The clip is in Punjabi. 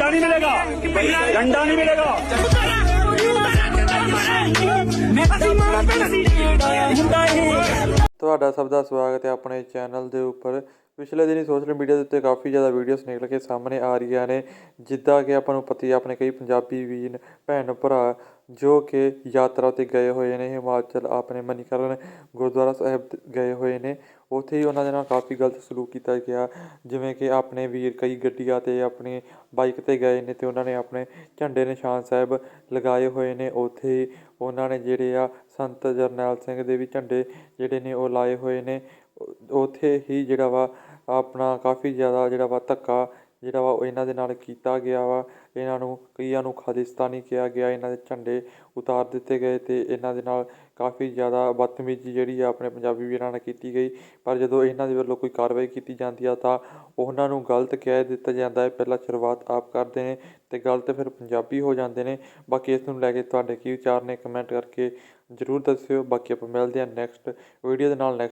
डंडा नहीं मिलेगा डंडा नहीं मिलेगा ਤੁਹਾਡਾ ਸਭ ਦਾ ਸਵਾਗਤ ਹੈ ਆਪਣੇ ਚੈਨਲ ਦੇ ਉੱਪਰ ਪਿਛਲੇ ਦਿਨੀ ਸੋਸ਼ਲ ਮੀਡੀਆ ਦੇ ਉੱਤੇ ਕਾਫੀ ਜ਼ਿਆਦਾ ਵੀਡੀਓਜ਼ ਨਿਕਲ ਕੇ ਸਾਹਮਣੇ ਆ ਰਹੀਆਂ ਨੇ, ਜਿੱਦਾਂ ਕਿ ਆਪਾਂ ਨੂੰ ਪਤਾ ਹੀ ਆਪਣੇ ਕਈ ਪੰਜਾਬੀ ਵੀਰ, ਭੈਣ, ਭਰਾ ਜੋ ਕਿ ਯਾਤਰਾ ਤੇ ਗਏ ਹੋਏ ਨੇ, ਹਿਮਾਚਲ ਆਪਣੇ ਮਨੀਕਰਨ ਗੁਰਦੁਆਰਾ ਸਾਹਿਬ ਗਏ ਹੋਏ ਨੇ, ਉੱਥੇ ਹੀ ਉਹਨਾਂ ਦੇ ਨਾਲ ਕਾਫੀ ਗਲਤ ਸਲੂਕ ਕੀਤਾ ਗਿਆ, ਜਿਵੇਂ ਕਿ ਆਪਣੇ ਵੀਰ ਕਈ ਗੱਡੀਆਂ ਤੇ ਆਪਣੀ ਬਾਈਕ ਤੇ ਗਏ ਨੇ ਤੇ ਉਹਨਾਂ ਨੇ ਆਪਣੇ ਝੰਡੇ ਨਿਸ਼ਾਨ ਸਾਹਿਬ ਲਗਾਏ ਹੋਏ ਨੇ, ਉੱਥੇ ਹੀ ਉਹਨਾਂ ਨੇ ਜਿਹੜੇ ਆ ਸੰਤ ਜਰਨੈਲ ਸਿੰਘ ਦੇ ਵੀ ਝੰਡੇ ਜਿਹੜੇ ਨੇ ਉਹ ਲਾਏ ਹੋਏ ਨੇ ਉੱਥੇ ਹੀ ਜਿਹੜਾ ਵਾ ਆਪਣਾ ਕਾਫੀ ਜ਼ਿਆਦਾ ਜਿਹੜਾ ਵਾ ਧੱਕਾ ਜਿਹੜਾ ਵਾ ਉਹ ਇਹਨਾਂ ਦੇ ਨਾਲ ਕੀਤਾ ਗਿਆ ਵਾ। ਇਹਨਾਂ ਨੂੰ ਕਈਆਂ ਨੂੰ ਖਾਲਿਸਤਾਨੀ ਕਿਹਾ ਗਿਆ, ਇਹਨਾਂ ਦੇ ਝੰਡੇ ਉਤਾਰ ਦਿੱਤੇ ਗਏ ਅਤੇ ਇਹਨਾਂ ਦੇ ਨਾਲ ਕਾਫੀ ਜ਼ਿਆਦਾ ਬਦਤਮੀਜ਼ੀ ਜਿਹੜੀ ਆ ਆਪਣੇ ਪੰਜਾਬੀ ਵੀਰਾਂ ਨਾਲ ਕੀਤੀ ਗਈ। ਪਰ ਜਦੋਂ ਇਹਨਾਂ ਦੇ ਵੱਲੋਂ ਕੋਈ ਕਾਰਵਾਈ ਕੀਤੀ ਜਾਂਦੀ ਆ ਤਾਂ ਉਹਨਾਂ ਨੂੰ ਗਲਤ ਕਹਿ ਦਿੱਤਾ ਜਾਂਦਾ ਹੈ। ਪਹਿਲਾਂ ਸ਼ੁਰੂਆਤ ਆਪ ਕਰਦੇ ਨੇ ਅਤੇ ਗਲਤ ਫਿਰ ਪੰਜਾਬੀ ਹੋ ਜਾਂਦੇ ਨੇ। ਬਾਕੀ ਇਸ ਨੂੰ ਲੈ ਕੇ ਤੁਹਾਡੇ ਕੀ ਵਿਚਾਰ ਨੇ ਕਮੈਂਟ ਕਰਕੇ ਜ਼ਰੂਰ ਦੱਸਿਓ। ਬਾਕੀ ਆਪਾਂ ਮਿਲਦੇ ਹਾਂ ਨੈਕਸਟ ਵੀਡੀਓ ਦੇ ਨਾਲ ਨੈਕਸਟ